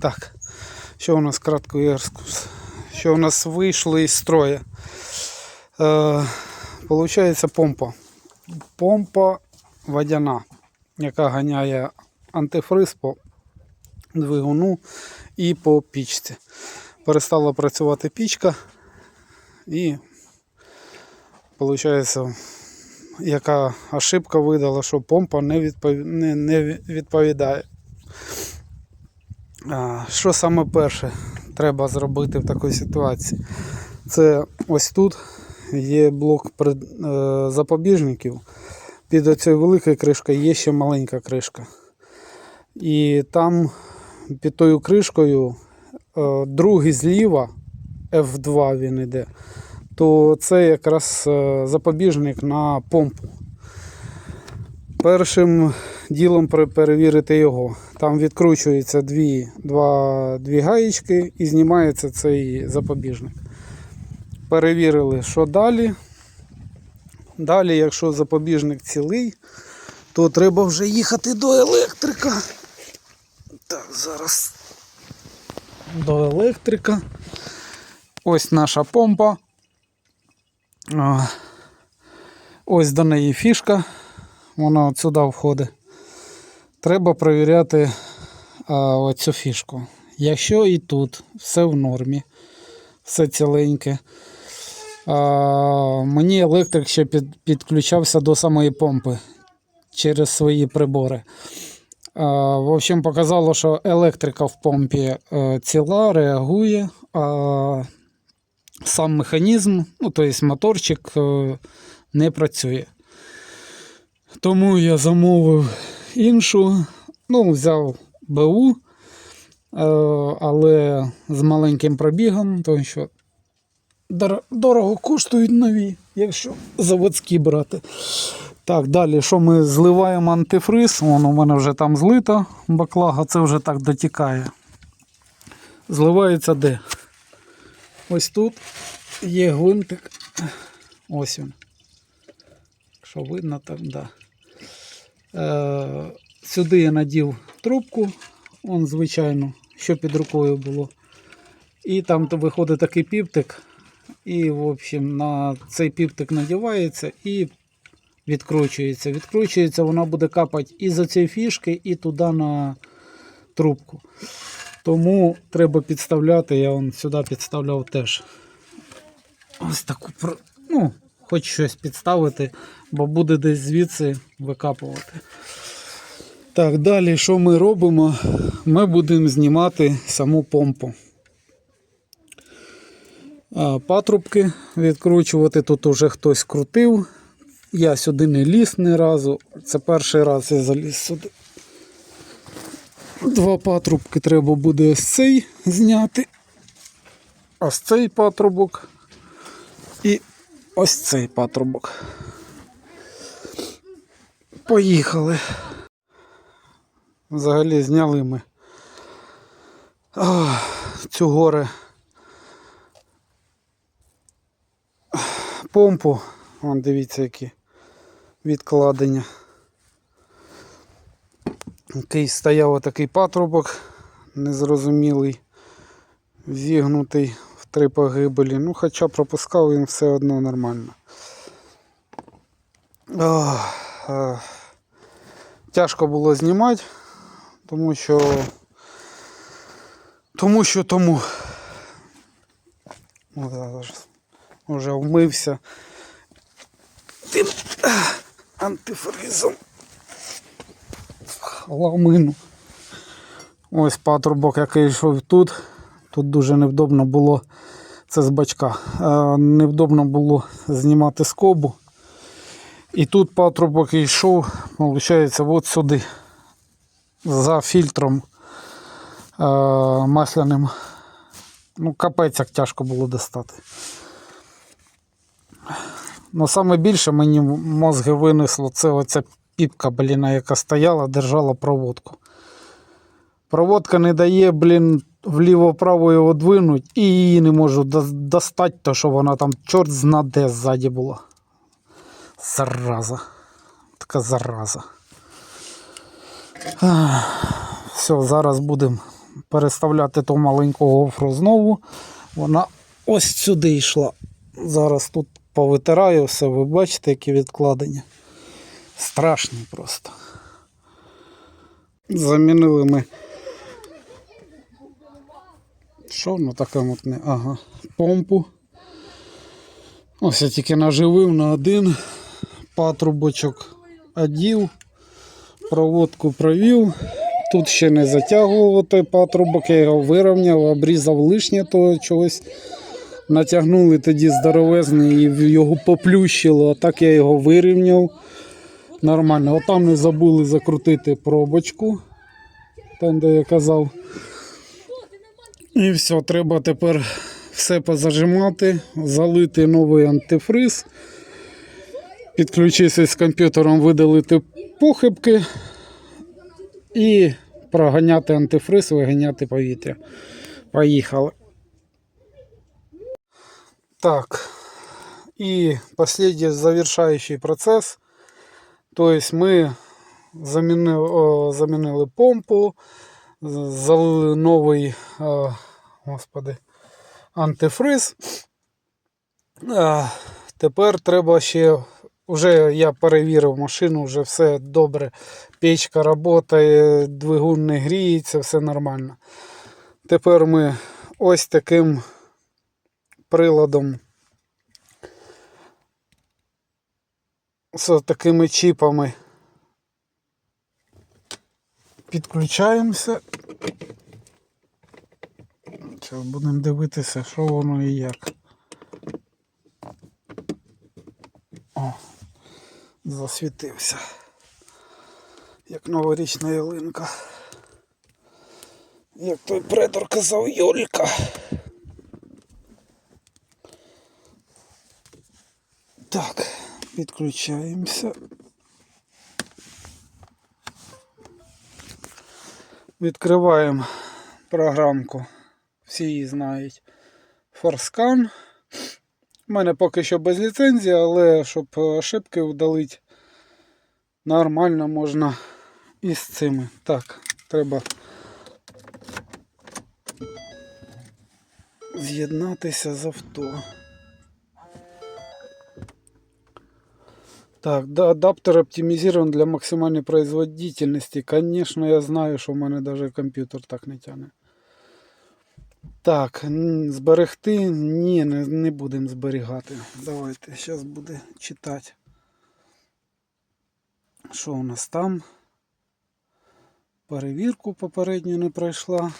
Так, що у нас краткий екскурс? Що у нас вийшло із строя? Е, получається помпа. Помпа водяна, яка ганяє антифриз по двигуну і по пічці. Перестала працювати пічка і виходить, яка ошибка видала, що помпа не відповідає. Що саме перше треба зробити в такій ситуації? Це ось тут є блок е, запобіжників. Під оцією великою кришкою є ще маленька кришка. І там під тою кришкою е, другий зліва, F2 він іде, то це якраз е, запобіжник на помпу. Першим ділом перевірити його. Там відкручуються дві, два, дві гаєчки і знімається цей запобіжник. Перевірили, що далі. Далі, якщо запобіжник цілий, то треба вже їхати до електрика. Так, зараз до електрика. Ось наша помпа. Ось до неї фішка. Вона от сюди входить. Треба перевіряти а, оцю фішку. Якщо і тут все в нормі, все ціленьке. А, мені електрик ще під, підключався до самої помпи через свої прибори. А, в общем, показало, що електрика в помпі е, ціла, реагує, а сам механізм, ну, тобто моторчик, е, не працює. Тому я замовив іншу, ну, взяв БУ, е, але з маленьким пробігом, тому що дорого коштують нові, якщо заводські брати. Так, далі, що ми зливаємо антифриз, Вон у мене вже там злита баклага, це вже так дотікає. Зливається де? Ось тут є гвинтик. Ось він. Що видно там, да. Е, сюди я надів трубку, он, звичайно, що під рукою було. І там виходить такий піптик. І, в общем, на цей піптик надівається і відкручується. Відкручується, вона буде капати і за цієї фішки, і туди на трубку. Тому треба підставляти, я вон сюди підставляв теж. Ось таку, ну, хоч щось підставити, бо буде десь звідси викапувати. Так, далі, що ми робимо? Ми будемо знімати саму помпу. Патрубки відкручувати. Тут уже хтось крутив. Я сюди не ліз ні разу. Це перший раз я заліз сюди. Два патрубки треба буде ось цей зняти. Ось цей патрубок. Ось цей патрубок. Поїхали. Взагалі зняли ми Ах, цю горе помпу. Вон дивіться, які відкладення. Який стояв отакий патрубок незрозумілий, зігнутий три погибелі. Ну, хоча пропускав він все одно нормально. Ах, ах. Тяжко було знімати, тому що тому що тому. О, зараз вже вмився тим антифризом. Ламину. Ось патрубок, який йшов тут. Тут дуже невдобно було, це з бачка. е, Невдобно було знімати скобу. І тут патрубок йшов, виходить, от сюди. За фільтром е, масляним. Ну, капець як тяжко було достати. Ну, саме більше мені мозги винесло це оця піпка, блін, яка стояла, держала проводку. Проводка не дає, блін, вліво-право його двинуть і її не можу достати, то що вона там чорт зна де ззаді була. Зараза. Така зараза. Все, зараз будемо переставляти ту маленьку гофру знову. Вона ось сюди йшла. Зараз тут повитираю все, ви бачите, які відкладення. Страшні просто. Замінили ми. Що воно таке мутне? Ага, помпу. Ось я тільки наживив на один патрубочок одів, проводку провів. Тут ще не затягував той патрубок, я його вирівняв, обрізав лишнє того чогось. Натягнули тоді здоровезний і його поплющило, а так я його вирівняв. Нормально. Отам не забули закрутити пробочку, там де я казав. І все, треба тепер все позажимати, залити новий антифриз, підключитися з комп'ютером, видалити похибки і проганяти антифриз, виганяти повітря. Поїхали. Так. І останній завершаючий процес. Тобто ми замінили, о, замінили помпу, залили новий о, господи, антифриз. А, тепер треба ще. Вже я перевірив машину, вже все добре. Печка працює, двигун не гріється, все нормально. Тепер ми ось таким приладом з такими чіпами підключаємося. Зараз будемо дивитися, що воно і як. О, засвітився. Як новорічна ялинка. Як той предор казав Йолька. Так, підключаємося. Відкриваємо програмку. Всі її знають. Forscan. У мене поки що без ліцензії, але щоб ошибки удалити, нормально можна із цими. Так, треба з'єднатися з авто. Так, да, адаптер оптимизирован для максимальной производительности. Конечно, я знаю, що в мене даже комп'ютер так не тягне. Так, зберегти? Ні, не, не будемо зберігати. Давайте, зараз буде читати. Що у нас там? Перевірку попередню не пройшла.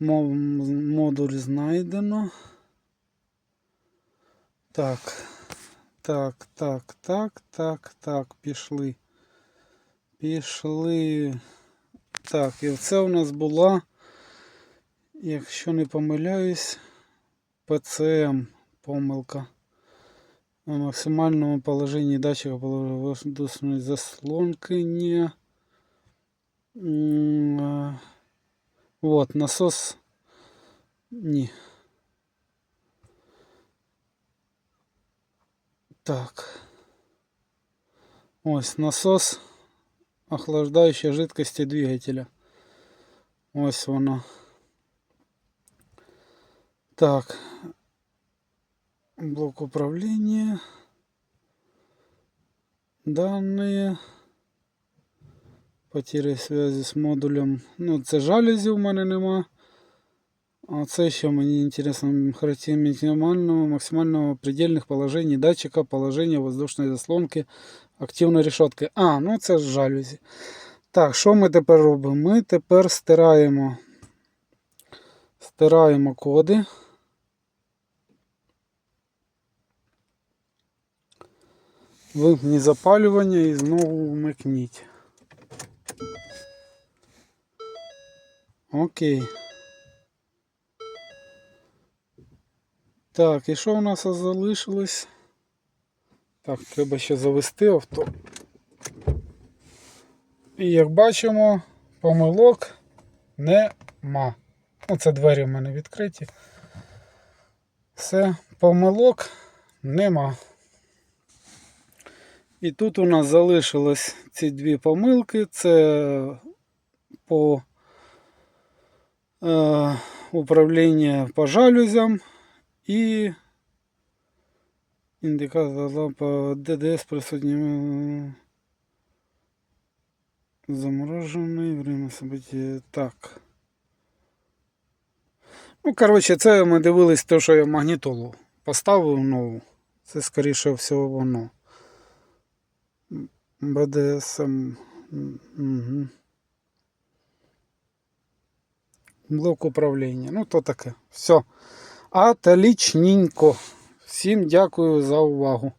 Мо- Модуль знайдено. Так. Так, так, так, так, так, пішли. Пішли. Так, і це у нас була, якщо не помиляюсь, ПЦМ помилка. На максимальному положенні датчика воздушної заслонки не. М, а, Вот, насос. Ні. Так. Ось насос охлаждающей жидкости двигателя. Ось воно. Так. Блок управления. Данные. Потеря связи з модулем. Ну, це жалюзі в мене нема. А це що мені інтересно, характеристики максимального, максимального предельних положений датчика, положення воздушної заслонки, активної решетки. А, ну це ж жалюзі. Так, що ми тепер робимо? Ми тепер стираємо, стираємо коди. Вимкніть запалювання і знову вмикніть. Окей. Так, і що у нас залишилось? Так, треба ще завести авто. І як бачимо, помилок нема. Оце двері в мене відкриті. Все, помилок нема. І тут у нас залишилось ці дві помилки. Це по е, управління по жалюзям і індикатор лампа ДДС присутнім заморожений время события. Так. Ну, коротше, це ми дивились те, що я магнітолу поставив нову. Це, скоріше всього, воно. БДСМ. Угу. Блок управління. Ну, то таке. Все. Отлічненько. Всім дякую за увагу.